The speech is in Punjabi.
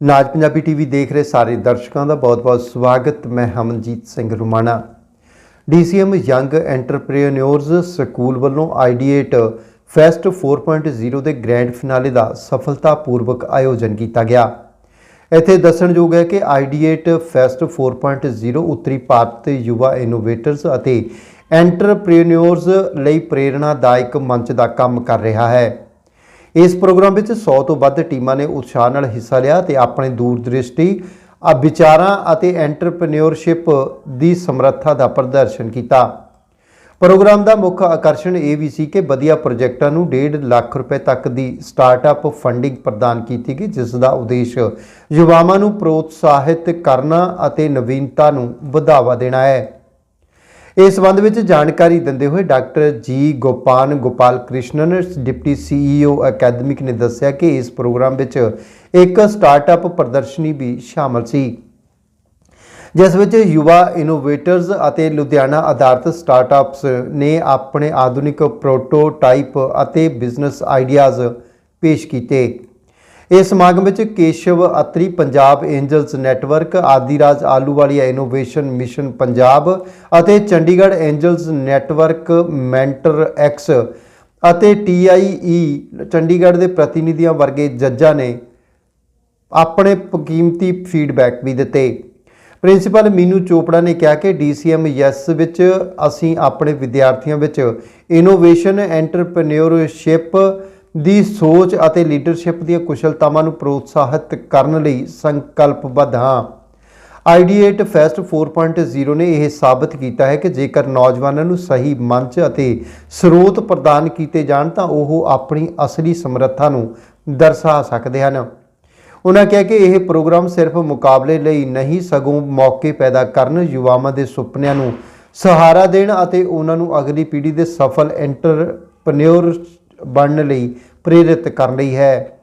ਨਾਜ ਪੰਜਾਬੀ ਟੀਵੀ ਦੇਖ ਰਹੇ ਸਾਰੇ ਦਰਸ਼ਕਾਂ ਦਾ ਬਹੁਤ-ਬਹੁਤ ਸਵਾਗਤ। ਮੈਂ Hamanjit Singh Rumana. DCM young entrepreneurs school ਵੱਲੋਂ ਆਈਡੀਏਟ ਫੈਸਟ 4.0 ਦੇ ਗ੍ਰੈਂਡ ਫਿਨਾਲੇ ਦਾ ਸਫਲਤਾਪੂਰਵਕ ਆਯੋਜਨ ਕੀਤਾ ਗਿਆ। ਇੱਥੇ ਦੱਸਣਯੋਗ ਹੈ ਕਿ ਆਈਡੀਏਟ ਫੈਸਟ 4.0 ਉੱਤਰੀ ਭਾਰਤ ਦੇ ਯੁਵਾ ਇਨੋਵੇਟਰਸ ਅਤੇ ਐਂਟਰਪ੍ਰੀਨਿਓਰਸ ਲਈ ਪ੍ਰੇਰਣਾਦਾਇਕ ਮੰਚ ਦਾ ਕੰਮ ਕਰ ਰਿਹਾ ਹੈ। ਇਸ ਪ੍ਰੋਗਰਾਮ ਵਿੱਚ 100 ਤੋਂ ਵੱਧ ਟੀਮਾਂ ਨੇ ਉਤਸ਼ਾਹ ਨਾਲ ਹਿੱਸਾ ਲਿਆ ਤੇ ਆਪਣੇ ਦੂਰਦ੍ਰਿਸ਼ਟੀ ਆ ਵਿਚਾਰਾਂ ਅਤੇ ਐਂਟਰਪ੍ਰੀਨਿਓਰਸ਼ਿਪ ਦੀ ਸਮਰੱਥਾ ਦਾ ਪ੍ਰਦਰਸ਼ਨ ਕੀਤਾ। ਪ੍ਰੋਗਰਾਮ ਦਾ ਮੁੱਖ ਆਕਰਸ਼ਣ ਇਹ ਵੀ ਸੀ ਕਿ ਵਧੀਆ ਪ੍ਰੋਜੈਕਟਾਂ ਨੂੰ 1.5 ਲੱਖ ਰੁਪਏ ਤੱਕ ਦੀ ਸਟਾਰਟਅਪ ਫੰਡਿੰਗ ਪ੍ਰਦਾਨ ਕੀਤੀ ਗਈ, ਜਿਸ ਦਾ ਉਦੇਸ਼ ਯੁਵਾਵਾਂ ਨੂੰ ਪ੍ਰੋਤਸਾਹਿਤ ਕਰਨਾ ਅਤੇ ਨਵੀਨਤਾ ਨੂੰ ਵਧਾਵਾ ਦੇਣਾ ਹੈ। ਇਸ ਸੰਬੰਧ ਵਿੱਚ ਜਾਣਕਾਰੀ ਦਿੰਦੇ ਹੋਏ doctor G Gopan Gopal Krishnan, deputy CEO academic ਨੇ ਦੱਸਿਆ ਕਿ ਇਸ ਪ੍ਰੋਗਰਾਮ ਵਿੱਚ ਇੱਕ ਸਟਾਰਟਅਪ ਪ੍ਰਦਰਸ਼ਨੀ ਵੀ ਸ਼ਾਮਲ ਸੀ। ਜਿਸ ਵਿੱਚ ਯੁਵਾ ਇਨੋਵੇਟਰਸ ਅਤੇ ਲੁਧਿਆਣਾ ਆਧਾਰਿਤ ਸਟਾਰਟਅਪਸ ਨੇ ਆਪਣੇ ਆਧੁਨਿਕ ਪ੍ਰੋਟੋਟਾਈਪ ਅਤੇ ਬਿਜ਼ਨਸ ਆਈਡੀਆਜ਼ ਪੇਸ਼ ਕੀਤੇ। ਇਸ ਸਮਾਗਮ ਵਿੱਚ Keshav, Atri, Punjab angels network Adiraj Ahluwalia innovation mission Punjab ਅਤੇ Chandigarh angels network mentor X ਅਤੇ ਟੀਆਈਈ ਚੰਡੀਗੜ੍ਹ ਦੇ ਪ੍ਰਤੀਨਿਧੀਆਂ ਵਰਗੇ ਜੱਜਾਂ ਨੇ ਆਪਣੇ ਕੀਮਤੀ ਫੀਡਬੈਕ ਵੀ ਦਿੱਤੇ। ਪ੍ਰਿੰਸੀਪਲ ਮੀਨੂ ਚੋਪੜਾ ਨੇ ਕਿਹਾ ਕਿ DCM ਯੈਸ ਵਿੱਚ ਅਸੀਂ ਆਪਣੇ ਵਿਦਿਆਰਥੀਆਂ ਵਿੱਚ ਇਨੋਵੇਸ਼ਨ ਐਂਟਰਪ੍ਰੀਨਿਓਰਸ਼ਿਪ ਦੀ ਸੋਚ ਅਤੇ ਲੀਡਰਸ਼ਿਪ ਦੀਆਂ ਕੁਸ਼ਲਤਾਵਾਂ ਨੂੰ ਪ੍ਰੋਤਸਾਹਿਤ ਕਰਨ ਲਈ ਸੰਕਲਪਬੱਧ ਹਾਂ। ਆਈਡੀਏਟ ਫੈਸਟ 4.0 ਨੇ ਇਹ ਸਾਬਤ ਕੀਤਾ ਹੈ ਕਿ ਜੇਕਰ ਨੌਜਵਾਨਾਂ ਨੂੰ ਸਹੀ ਮੰਚ ਅਤੇ ਸਰੋਤ ਪ੍ਰਦਾਨ ਕੀਤੇ ਜਾਣ ਤਾਂ ਉਹ ਆਪਣੀ ਅਸਲੀ ਸਮਰੱਥਾ ਨੂੰ ਦਰਸਾ ਸਕਦੇ ਹਨ। ਉਹਨਾਂ ਕਿਹਾ ਕਿ ਇਹ ਪ੍ਰੋਗਰਾਮ ਸਿਰਫ ਮੁਕਾਬਲੇ ਲਈ ਨਹੀਂ, ਸਗੋਂ ਮੌਕੇ ਪੈਦਾ ਕਰਨ, ਯੁਵਾਵਾਂ ਦੇ ਸੁਪਨਿਆਂ ਨੂੰ ਸਹਾਰਾ ਦੇਣ ਅਤੇ ਉਹਨਾਂ ਨੂੰ ਅਗਲੀ ਪੀੜ੍ਹੀ ਦੇ ਸਫਲ ਐਂਟਰਪ੍ਰੀਨਿਓਰ ਬਣਨ ਲਈ ਪ੍ਰੇਰਿਤ ਕਰਨ ਲਈ ਹੈ।